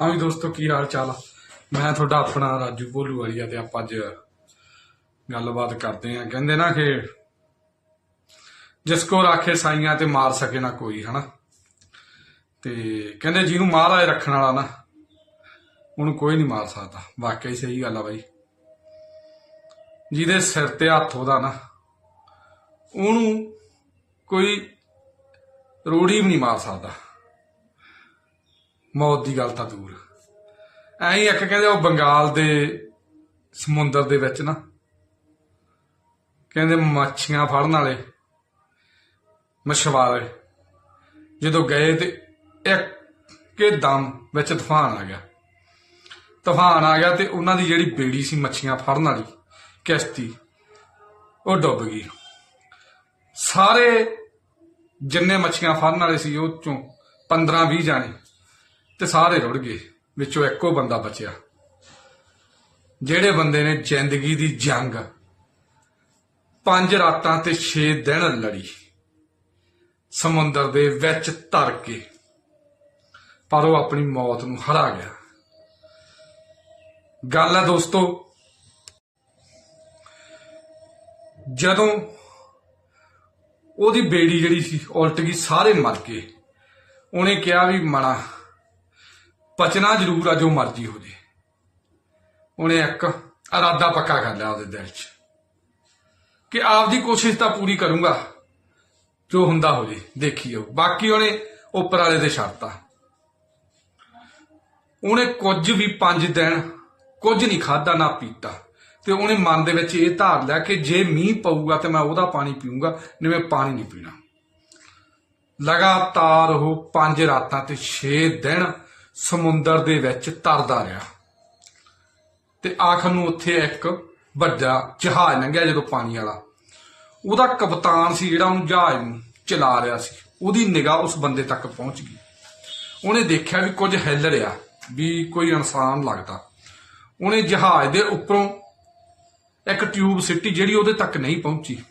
ਹਾਂ ਵੀ ਦੋਸਤੋ, ਕੀ ਹਾਲ ਚਾਲ? ਆ? ਮੈਂ ਤੁਹਾਡਾ ਆਪਣਾ ਰਾਜੂ ਭੋਲੂ ਵਾਲੀਆ ਤੇ ਆਪਾਂ ਅੱਜ ਗੱਲਬਾਤ ਕਰਦੇ ਆਂ ਕਹਿੰਦੇ ਨਾ ਕਿ ਜਿਸ ਕੋ ਰਾਖੇ ਸਾਈਆਂ ਤੇ ਮਾਰ ਸਕੇ ਨਾ ਕੋਈ, ਹਨਾ? ਤੇ ਕਹਿੰਦੇ ਜਿਹਨੂੰ ਮਹਾਰਾਜ ਰੱਖਣ ਵਾਲਾ ਨਾ, ਉਹਨੂੰ ਕੋਈ ਨਹੀਂ ਮਾਰ ਸਕਦਾ। ਵਾਕਿਆ ਸਹੀ ਗੱਲ ਆ ਬਾਈ। ਜਿਹਦੇ ਸਿਰ ਤੇ ਹੱਥ ਉਹਦਾ ਨਾ, ਉਹਨੂੰ ਕੋਈ ਰੋੜੀ ਵੀ ਨਹੀਂ ਮਾਰ ਸਕਦਾ। ਮੌਤ ਦੀ ਗੱਲ ਤਾਂ ਦੂਰ। ਐਂ ਹੀ ਇੱਕ ਕਹਿੰਦੇ ਉਹ ਬੰਗਾਲ ਦੇ ਸਮੁੰਦਰ ਦੇ ਵਿੱਚ ਨਾ, ਕਹਿੰਦੇ ਮੱਛੀਆਂ ਫੜਨ ਵਾਲੇ ਮਛਵਾਰੇ ਜਦੋਂ ਗਏ ਤੇ ਇੱਕ ਦਮ ਵਿੱਚ ਤੂਫਾਨ ਆ ਗਿਆ। ਤੂਫਾਨ ਆ ਗਿਆ ਤੇ ਉਹਨਾਂ ਦੀ ਜਿਹੜੀ ਬੇੜੀ ਸੀ ਮੱਛੀਆਂ ਫੜਨ ਵਾਲੀ, ਕਿਸ਼ਤੀ, ਉਹ ਡੁੱਬ ਗਈ। ਸਾਰੇ ਜਿੰਨੇ ਮੱਛੀਆਂ ਫੜਨ ਵਾਲੇ ਸੀ ਉਹ ਚੋਂ 15 20 ਜਾਣੇ ਤੇ ਸਾਰੇ ਰੁੜ ਗਏ। ਵਿੱਚੋਂ ਇੱਕੋ ਬੰਦਾ ਬਚਿਆ। ਜਿਹੜੇ ਬੰਦੇ ਨੇ ਜ਼ਿੰਦਗੀ ਦੀ ਜੰਗ ਪੰਜ ਰਾਤਾਂ ਤੇ 6 ਦਿਨ ਲੜੀ, ਸਮੁੰਦਰ ਦੇ ਵਿੱਚ ਧਰ ਕੇ, ਪਰ ਉਹ ਆਪਣੀ ਮੌਤ ਨੂੰ ਹਰਾ ਗਿਆ। ਗੱਲ ਹੈ ਦੋਸਤੋ, ਜਦੋਂ ਉਹਦੀ ਬੇੜੀ ਜਿਹੜੀ ਸੀ, ਉਲਟ ਗਈ, ਸਾਰੇ ਮਰ ਗਏ। ਉਹਨੇ ਕਿਹਾ ਵੀ ਮਣਾ ਪਚਣਾ ਜ਼ਰੂਰ ਆ ਜੋ ਮਰਜ਼ੀ ਹੋ ਜੇ। ਉਹਨੇ ਇੱਕ ਇਰਾਦਾ ਪੱਕਾ ਕਰ ਲਿਆ ਉਹਦੇ ਦਿਲ 'ਚ ਕਿ ਆਪਦੀ ਕੋਸ਼ਿਸ਼ ਤਾਂ ਪੂਰੀ ਕਰੂੰਗਾ, ਜੋ ਹੁੰਦਾ ਹੋ ਜੇ, ਦੇਖੀ ਜਾਓ ਬਾਕੀ ਉਹਨੇ ਉੱਪਰ ਵਾਲੇ ਤੇ ਛੱਡਤਾ ਉਹਨੇ ਕੁਝ ਵੀ 5 ਦਿਨ ਕੁਝ ਨਹੀਂ ਖਾਦਾ ਨਾ ਪੀਤਾ। ਤੇ ਉਹਨੇ ਮਨ ਦੇ ਵਿੱਚ ਇਹ ਧਾਰ ਲਿਆ ਕਿ ਜੇ ਮੀਂਹ ਪਊਗਾ ਤੇ ਮੈਂ ਉਹਦਾ ਪਾਣੀ ਪੀਊਂਗਾ, ਨਹੀਂ ਮੈਂ ਪਾਣੀ ਨਹੀਂ ਪੀਣਾ। ਲਗਾਤਾਰ ਉਹ 5 ਰਾਤਾਂ ਤੇ 6 ਦਿਨ ਸਮੁੰਦਰ ਦੇ ਵਿੱਚ ਤਰਦਾ ਰਿਹਾ। ਤੇ ਆਖਰ ਨੂੰ ਉੱਥੇ ਇੱਕ ਵੱਡਾ ਜਹਾਜ਼ ਲੰਘਿਆ ਜਦੋਂ ਪਾਣੀ ਵਾਲਾ। ਉਹਦਾ ਕਪਤਾਨ ਸੀ ਜਿਹੜਾ ਉਹਨੂੰ ਜਹਾਜ਼ ਨੂੰ ਚਲਾ ਰਿਹਾ ਸੀ। ਉਹਦੀ ਨਿਗਾਹ ਉਸ ਬੰਦੇ ਤੱਕ ਪਹੁੰਚ ਗਈ। ਉਹਨੇ ਦੇਖਿਆ ਵੀ ਕੁਝ ਹਿੱਲ ਰਿਹਾ, ਵੀ ਕੋਈ ਇਨਸਾਨ ਲੱਗਦਾ। ਉਹਨੇ ਜਹਾਜ਼ ਦੇ ਉੱਪਰੋਂ ਇੱਕ ਟਿਊਬ ਸਿੱਟੀ ਜਿਹੜੀ ਉਹਦੇ ਤੱਕ ਨਹੀਂ ਪਹੁੰਚੀ।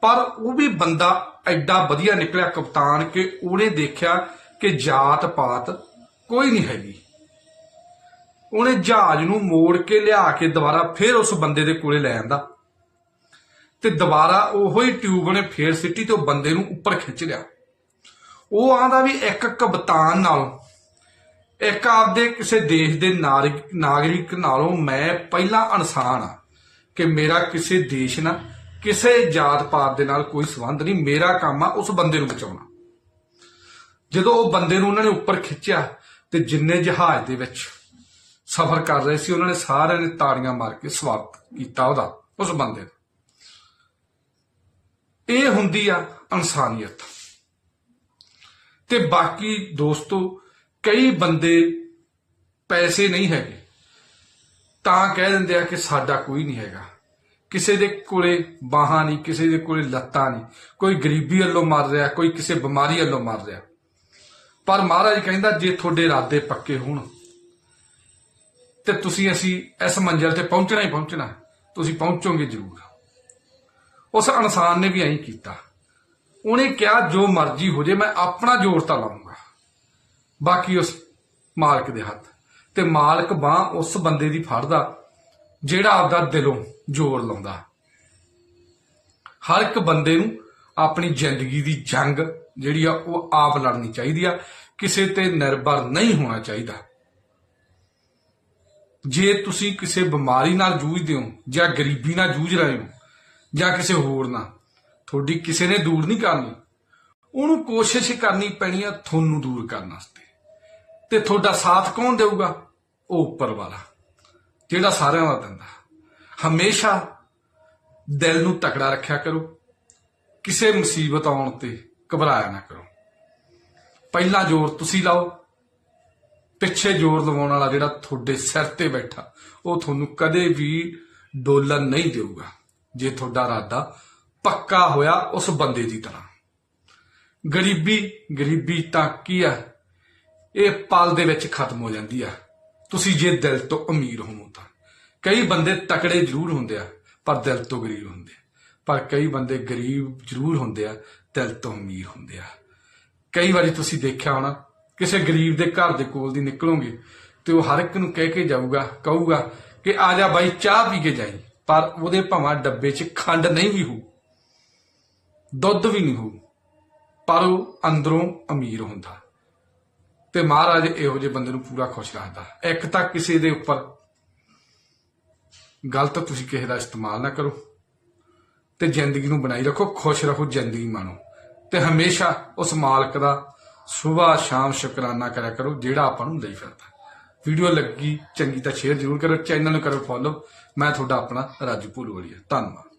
ਪਰ ਉਹ ਵੀ ਬੰਦਾ ਐਡਾ ਵਧੀਆ ਨਿਕਲਿਆ ਕਪਤਾਨ ਕਿ ਉਹਨੇ ਦੇਖਿਆ ਕਿ ਜਾਤ ਪਾਤ ਕੋਈ ਨਹੀਂ ਹੈਗੀ। ਉਹਨੇ ਜਹਾਜ਼ ਨੂੰ ਮੋੜ ਕੇ ਲਿਆ ਕੇ ਦੁਬਾਰਾ ਫੇਰ ਉਸ ਬੰਦੇ ਦੇ ਕੋਲੇ ਲੈ ਆਂਦਾ। ਤੇ ਦੁਬਾਰਾ ਉਹੋ ਹੀ ਟਿਊਬ ਨੇ ਫੇਰ ਸਿੱਟੀ ਤੇ ਉਹ ਬੰਦੇ ਨੂੰ ਉੱਪਰ ਖਿੱਚ ਲਿਆ। ਉਹ ਆਂਦਾ ਵੀ ਇੱਕ ਕਪਤਾਨ ਨਾਲੋਂ, ਇੱਕ ਆਪਦੇ ਕਿਸੇ ਦੇਸ਼ ਦੇ ਨਾਗਰਿਕ ਨਾਗਰਿਕ ਨਾਲੋਂ ਮੈਂ ਪਹਿਲਾ ਇਨਸਾਨ ਆ ਕਿ ਮੇਰਾ ਕਿਸੇ ਦੇਸ਼ ਨਾਲ, ਕਿਸੇ ਜਾਤ ਪਾਤ ਦੇ ਨਾਲ ਕੋਈ ਸੰਬੰਧ ਨਹੀਂ, ਮੇਰਾ ਕੰਮ ਆ ਉਸ ਬੰਦੇ ਨੂੰ ਬਚਾਉਣਾ। ਜਦੋਂ ਉਹ ਬੰਦੇ ਨੂੰ ਉਹਨਾਂ ਨੇ ਉੱਪਰ ਖਿੱਚਿਆ ਤੇ ਜਿੰਨੇ ਜਹਾਜ਼ ਦੇ ਵਿੱਚ ਸਫ਼ਰ ਕਰ ਰਹੇ ਸੀ, ਉਹਨਾਂ ਨੇ ਸਾਰਿਆਂ ਨੇ ਤਾੜੀਆਂ ਮਾਰ ਕੇ ਸਵਾਗਤ ਕੀਤਾ ਉਹਦਾ, ਉਸ ਬੰਦੇ ਦਾ। ਇਹ ਹੁੰਦੀ ਆ ਇਨਸਾਨੀਅਤ। ਤੇ ਬਾਕੀ ਦੋਸਤੋ, ਕਈ ਬੰਦੇ ਪੈਸੇ ਨਹੀਂ ਹੈਗੇ। ਤਾਂ ਕਹਿ ਦਿੰਦੇ ਆ ਕਿ ਸਾਡਾ ਕੋਈ ਨਹੀਂ ਹੈਗਾ। ਕਿਸੇ ਦੇ ਕੋਲੇ ਬਾਹਾਂ ਨਹੀਂ, ਕਿਸੇ ਦੇ ਕੋਲੇ ਲੱਤਾਂ ਨਹੀਂ। ਕੋਈ ਗਰੀਬੀ ਵੱਲੋਂ ਮਰ ਰਿਹਾ, ਕੋਈ ਕਿਸੇ ਬਿਮਾਰੀ ਵੱਲੋਂ ਮਰ ਰਿਹਾ। ਪਰ ਮਹਾਰਾਜ ਕਹਿੰਦਾ ਜੇ ਤੁਹਾਡੇ ਇਰਾਦੇ ਪੱਕੇ ਹੋਣ, ਤੇ ਤੁਸੀਂ ਅਸੀਂ ਇਸ ਮੰਜ਼ਿਲ ਤੇ ਪਹੁੰਚਣਾ ਹੀ ਪਹੁੰਚਣਾ, ਤੁਸੀਂ ਪਹੁੰਚੋਗੇ ਜ਼ਰੂਰ। ਉਸ ਇਨਸਾਨ ਨੇ ਵੀ ਐਂ ਕੀਤਾ। ਉਹਨੇ ਕਿਹਾ, ਜੋ ਮਰਜ਼ੀ ਹੋ ਜੇ, ਮੈਂ ਆਪਣਾ ਜ਼ੋਰ ਤਾਂ ਲਾਉਂਗਾ ਬਾਕੀ ਉਸ ਮਾਲਕ ਦੇ ਹੱਥ। ਤੇ ਮਾਲਕ ਬਾਹ ਉਸ ਬੰਦੇ ਦੀ ਫੜਦਾ, ਜਿਹੜਾ ਆਪਦਾ ਦਿਲੋਂ ਜ਼ੋਰ ਲਾਉਂਦਾ। ਹਰ ਇੱਕ ਬੰਦੇ ਨੂੰ ਆਪਣੀ ਜ਼ਿੰਦਗੀ ਦੀ ਜੰਗ ਜਿਹੜੀ ਆ, ਉਹ ਆਪ ਲੜਨੀ ਚਾਹੀਦੀ ਆ। ਕਿਸੇ ਤੇ ਨਿਰਭਰ ਨਹੀਂ ਹੋਣਾ ਚਾਹੀਦਾ। ਜੇ ਤੁਸੀਂ ਕਿਸੇ ਬਿਮਾਰੀ ਨਾਲ ਜੂਝਦੇ ਹੋ, ਜਾਂ ਗਰੀਬੀ ਨਾਲ ਜੂਝ ਰਹੇ ਹੋ, ਜਾਂ ਕਿਸੇ ਹੋਰ ਨਾਲ, ਤੁਹਾਡੀ ਕਿਸੇ ਨੇ ਦੂਰ ਨਹੀਂ ਕਰਨੀ, ਉਹਨੂੰ ਕੋਸ਼ਿਸ਼ ਕਰਨੀ ਪੈਣੀ ਆ ਤੁਹਾਨੂੰ ਦੂਰ ਕਰਨ ਵਾਸਤੇ। ਤੇ ਤੁਹਾਡਾ ਸਾਥ ਕੌਣ ਦੇਊਗਾ? ਉਹ ਉੱਪਰ ਵਾਲਾ, ਜਿਹੜਾ ਸਾਰਿਆਂ ਦਾ ਦਿੰਦਾ ਹਮੇਸ਼ਾ ਦਿਲ ਨੂੰ ਤਕੜਾ ਰੱਖਿਆ ਕਰੋ। ਕਿਸੇ ਮੁਸੀਬਤ ਆਉਣ ਤੇ ਘਬਰਾਇਆ ਨਾ ਕਰੋ। ਪਹਿਲਾ ਜ਼ੋਰ ਤੁਸੀਂ ਲਾਓ, ਪਿੱਛੇ ਜ਼ੋਰ ਲਵਾਉਣ ਵਾਲਾ ਜਿਹੜਾ ਤੁਹਾਡੇ ਸਿਰ ਤੇ ਬੈਠਾ, ਉਹ ਤੁਹਾਨੂੰ ਕਦੇ ਵੀ ਡੋਲਣ ਨਹੀਂ ਦੇਊਗਾ। ਜੇ ਤੁਹਾਡਾ ਇਰਾਦਾ ਪੱਕਾ ਹੋਇਆ ਉਸ ਬੰਦੇ ਦੀ ਤਰ੍ਹਾਂ। ਗਰੀਬੀ ਗਰੀਬੀ ਤਾਂ ਕੀ ਆ? ਇਹ ਪਲ ਦੇ ਵਿੱਚ ਖਤਮ ਹੋ ਜਾਂਦੀ ਆ। ਤੁਸੀਂ ਜੇ ਦਿਲ ਤੋਂ ਅਮੀਰ ਹੋਵੋ ਤਾਂ। ਕਈ ਬੰਦੇ ਤਕੜੇ ਜ਼ਰੂਰ ਹੁੰਦੇ ਆ, ਪਰ ਦਿਲ ਤੋਂ ਗਰੀਬ ਹੁੰਦੇ ਆ। ਪਰ ਕਈ ਬੰਦੇ ਗਰੀਬ ਜ਼ਰੂਰ ਹੁੰਦੇ ਆ, ਦਿਲ ਤੋਂ ਅਮੀਰ ਹੁੰਦੇ ਆ। ਕਈ ਵਾਰੀ ਤੁਸੀਂ ਦੇਖਿਆ ਹੋਣਾ, ਕਿਸੇ ਗਰੀਬ ਦੇ ਘਰ ਦੇ ਕੋਲ ਦੀ ਨਿਕਲੋਗੇ ਤੇ ਉਹ ਹਰ ਇੱਕ ਨੂੰ ਕਹਿ ਕੇ ਜਾਊਗਾ, ਕਹੂਗਾ ਕਿ ਆ ਜਾ ਬਾਈ, ਚਾਹ ਪੀ ਕੇ ਜਾਈ। ਪਰ ਉਹਦੇ ਭਾਵਾਂ ਡੱਬੇ 'ਚ ਖੰਡ ਨਹੀਂ ਵੀ ਹੋ ਦੁੱਧ ਵੀ ਨਹੀਂ ਹੋ ਪਰ ਉਹ ਅੰਦਰੋਂ ਅਮੀਰ ਹੁੰਦਾ। ਤੇ ਮਹਾਰਾਜ ਇਹੋ ਜਿਹੇ ਬੰਦੇ ਨੂੰ ਪੂਰਾ ਖੁਸ਼ ਰੱਖਦਾ। ਇੱਕ ਤਾਂ ਕਿਸੇ ਦੇ ਉੱਪਰ ਗਲਤ ਤੁਸੀਂ ਕਿਸੇ ਦਾ ਇਸਤੇਮਾਲ ਨਾ ਕਰੋ। ਤੇ ਜ਼ਿੰਦਗੀ ਨੂੰ ਬਣਾਈ ਰੱਖੋ, ਖੁਸ਼ ਰਹੋ, ਜ਼ਿੰਦਗੀ ਮਾਣੋ। ਤੇ ਹਮੇਸ਼ਾ ਉਸ ਮਾਲਕ ਦਾ ਸਵੇਰ ਸ਼ਾਮ ਸ਼ੁਕਰਾਨਾ ਕਰਿਆ ਕਰੋ, ਜਿਹੜਾ ਆਪਾਂ ਨੂੰ ਲਈ ਫਿਰਦਾ। ਵੀਡੀਓ ਲੱਗੀ, ਚੰਗੀ ਤਾਂ ਸ਼ੇਅਰ ਜ਼ਰੂਰ ਕਰੋ ਚੈਨਲ ਨੂੰ ਕਰੋ ਫੋਲੋ ਮੈਂ ਤੁਹਾਡਾ ਆਪਣਾ ਰਾਜੂ ਭੂਲਵਾਲੀਆ। ਧੰਨਵਾਦ।